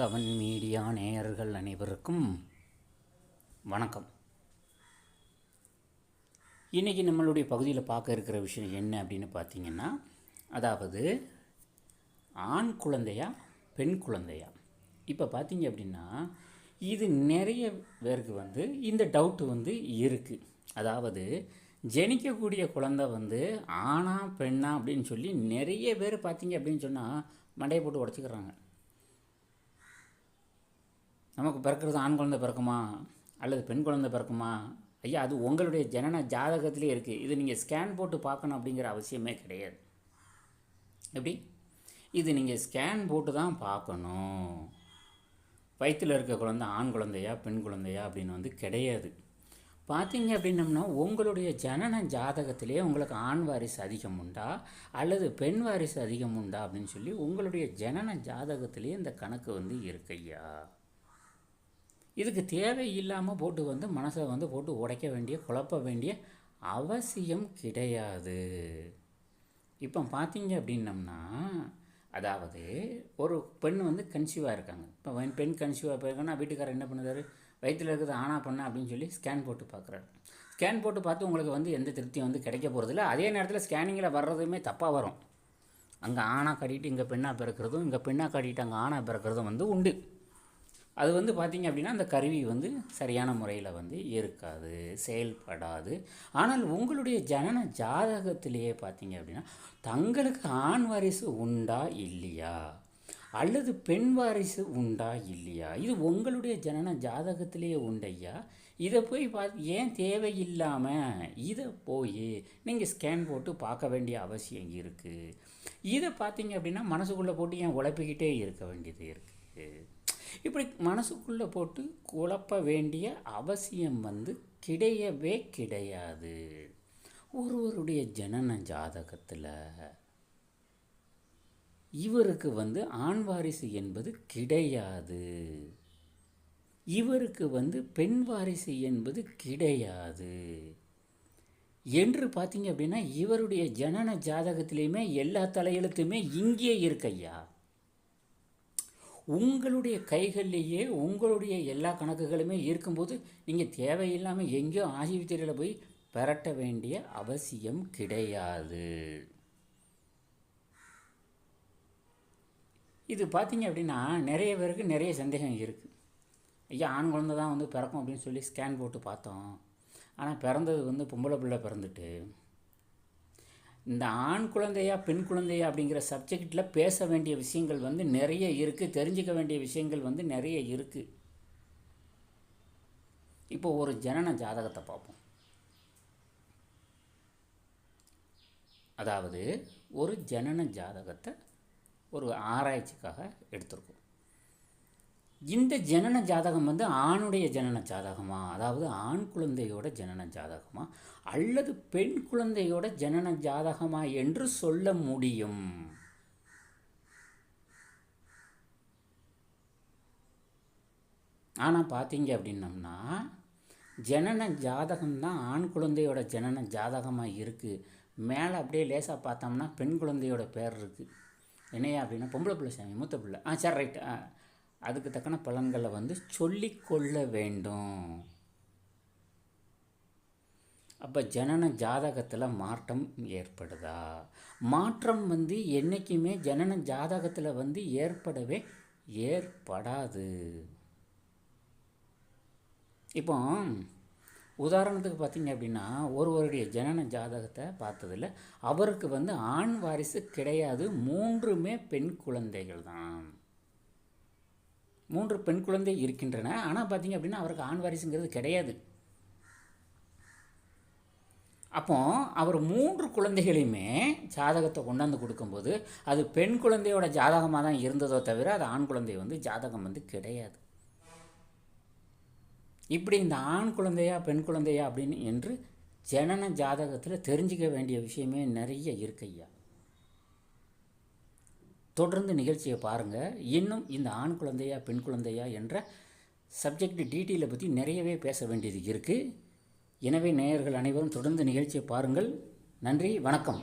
Madhavan media நேயர்கள் அனைவருக்கும் வணக்கம். இன்றைக்கி நம்மளுடைய பகுதியில் பார்க்க இருக்கிற விஷயம் என்ன அப்படின்னு பார்த்தீங்கன்னா அதாவது ஆண் குழந்தையா பெண் குழந்தையா? இப்போ பார்த்தீங்க அப்படின்னா இது நிறைய பேருக்கு வந்து இந்த டவுட்டு வந்து இருக்குது அதாவது ஜெனிக்கக்கூடிய குழந்தை வந்து ஆணா பெண்ணா அப்படின்னு சொல்லி நிறைய பேர் பார்த்தீங்க அப்படின்னு சொன்னால் மண்டையை போட்டு உடச்சிக்கிறாங்க. நமக்கு பிறக்கிறது ஆண் குழந்தை பிறக்குமா? அல்லது பெண் குழந்தை பிறக்குமா? ஐயா அது உங்களுடைய ஜனன ஜாதகத்திலே இருக்குது இது நீங்கள் ஸ்கேன் போட்டு பார்க்கணும் அப்படிங்கிற அவசியமே கிடையாது. எப்படி? இது நீங்கள் ஸ்கேன் போட்டு தான் பார்க்கணும். வயிற்றில் இருக்க குழந்தை ஆண் குழந்தையா பெண் குழந்தையா அப்படின்னு வந்து கிடையாது. பார்த்தீங்க அப்படின்னம்னா உங்களுடைய ஜனன ஜாதகத்திலே உங்களுக்கு ஆண் வாரிசு அதிகம் உண்டா? அல்லது பெண் வாரிசு அதிகம் உண்டா? அப்படின்னு சொல்லி உங்களுடைய ஜனன ஜாதகத்திலே இந்த கணக்கு வந்து இருக்கையா இதுக்கு தேவையில்லாமல் போட்டு வந்து மனசை வந்து போட்டு உடைக்க வேண்டிய குழப்ப வேண்டிய அவசியம் கிடையாது. இப்போ பார்த்தீங்க அப்படின்னம்னா அதாவது ஒரு பெண் வந்து கன்சீவாக இருக்காங்க. இப்போ பெண் கன்சீவாக போயிருக்காங்கன்னா வீட்டுக்காரர் என்ன பண்ணுறாரு? வயிற்றில் இருக்கிறது ஆனா பண்ண அப்படின்னு சொல்லி ஸ்கேன் போட்டு பார்க்குறாரு ஸ்கேன் போட்டு பார்த்து உங்களுக்கு வந்து எந்த திருப்தியும் வந்து கிடைக்க போகிறதில்ல அதே நேரத்தில் ஸ்கேனிங்கில் வர்றதுமே தப்பாக வரும். அங்கே ஆணாக காட்டிட்டு இங்கே பெண்ணாக பிறக்கிறதும் இங்கே பெண்ணாக காட்டிட்டு அங்கே ஆணாக பிறக்கிறதும் வந்து உண்டு. அது வந்து பார்த்திங்க அப்படின்னா அந்த கருவி வந்து சரியான முறையில் வந்து இருக்காது செயல்படாது. ஆனால் உங்களுடைய ஜனன ஜாதகத்திலேயே பார்த்திங்க அப்படின்னா தங்களுக்கு ஆண் வாரிசு உண்டா இல்லையா? அல்லது பெண் வாரிசு உண்டா இல்லையா? இது உங்களுடைய ஜனன ஜாதகத்திலேயே உண்டையா? இதை போய் பார்த்து ஏன் தேவையில்லாமல் இதை போய் நீங்கள் ஸ்கேன் போட்டு பார்க்க வேண்டிய அவசியம் இருக்குது இதை பார்த்தீங்க அப்படின்னா மனசுக்குள்ளே போட்டு ஏன் உழப்பிக்கிட்டே இருக்க வேண்டியது இருக்குது இப்படி மனசுக்குள்ளே போட்டு குழப்ப வேண்டிய அவசியம் வந்து கிடையவே கிடையாது. ஒருவருடைய ஜனன ஜாதகத்தில் இவருக்கு வந்து ஆண் வாரிசு என்பது கிடையாது. இவருக்கு வந்து பெண் வாரிசு என்பது கிடையாது. என்று பார்த்தீங்க அப்படின்னா இவருடைய ஜனன ஜாதகத்திலையுமே எல்லா தலையெழுத்துமே இங்கே இருக்கையா உங்களுடைய கைகள்லேயே உங்களுடைய எல்லா கணக்குகளுமே இருக்கும்போது நீங்கள் தேவையில்லாமல் எங்கேயோ ஆசிபத்திரியில் போய் பெரட்ட வேண்டிய அவசியம் கிடையாது. இது பார்த்தீங்க அப்படின்னா நிறைய பேருக்கு நிறைய சந்தேகம் இருக்குது ஐயா ஆண் குழந்தை தான் வந்து பிறக்கும் அப்படின்னு சொல்லி ஸ்கேன் போட்டு பார்த்தோம். ஆனால் பிறந்தது வந்து பொம்பளை பிள்ளை பிறந்துட்டு இந்த ஆண் குழந்தையா பெண் குழந்தையா அப்படிங்கிற சப்ஜெக்டில் பேச வேண்டிய விஷயங்கள் வந்து நிறைய இருக்குது தெரிஞ்சுக்க வேண்டிய விஷயங்கள் வந்து நிறைய இருக்குது இப்போ ஒரு ஜனன ஜாதகத்தை பார்ப்போம். அதாவது ஒரு ஜனன ஜாதகத்தை ஒரு ஆராய்ச்சிக்காக எடுத்திருக்கோம். இந்த ஜனன ஜாதகம் வந்து ஆணுடைய ஜனன ஜாதகமா? அதாவது ஆண் குழந்தையோட ஜனன ஜாதகமா? அல்லது பெண் குழந்தையோட ஜனன ஜாதகமா என்று சொல்ல முடியும். ஆனால் பார்த்தீங்க அப்படின்னம்னா ஜனன ஜாதகம் தான் ஆண் குழந்தையோட ஜனன ஜாதகமாக இருக்குது மேலே அப்படியே லேசாக பார்த்தோம்னா பெண் குழந்தையோட பேர் இருக்குது என்னையா அப்படின்னா பொம்பளை பிள்ளை சாமி மூத்த பிள்ளை. ஆ சரி ரைட் அதுக்கு தக்கன பலன்களை வந்து சொல்லிக்கொள்ள வேண்டும். அப்போ ஜனன ஜாதகத்தில் மாற்றம் ஏற்படுதா? மாற்றம் வந்து என்றைக்குமே ஜனன ஜாதகத்தில் வந்து ஏற்படவே ஏற்படாது. இப்போ உதாரணத்துக்கு பார்த்தீங்க அப்படின்னா ஒருவருடைய ஜனன ஜாதகத்தை பார்த்ததில் அவருக்கு வந்து ஆண் வாரிசு கிடையாது மூன்றுமே பெண் குழந்தைகள் தான் மூன்று பெண் குழந்தை இருக்கின்றன. ஆனால் பார்த்தீங்க அப்படின்னா அவருக்கு ஆண் வாரிசுங்கிறது கிடையாது. அப்போ அவர் மூன்று குழந்தைகளையுமே ஜாதகத்தை கொண்டாந்து கொடுக்கும்போது அது பெண் குழந்தையோட ஜாதகமாக தான் இருந்ததோ தவிர அது ஆண் குழந்தை வந்து ஜாதகம் வந்து கிடையாது. இப்படி இந்த ஆண் குழந்தையா பெண் குழந்தையா அப்படின்னு என்று ஜனன ஜாதகத்தில் தெரிஞ்சிக்க வேண்டிய விஷயமே நிறைய இருக்கையா தொடர்ந்து நிகழ்ச்சியை பாருங்கள் இன்னும் இந்த ஆண் குழந்தையா பெண் குழந்தையா என்ற சப்ஜெக்ட் டீட்டெயிலை பற்றி நிறையவே பேச வேண்டியது இருக்குது எனவே நேயர்கள் அனைவரும் தொடர்ந்து நிகழ்ச்சியை பாருங்கள். நன்றி வணக்கம்.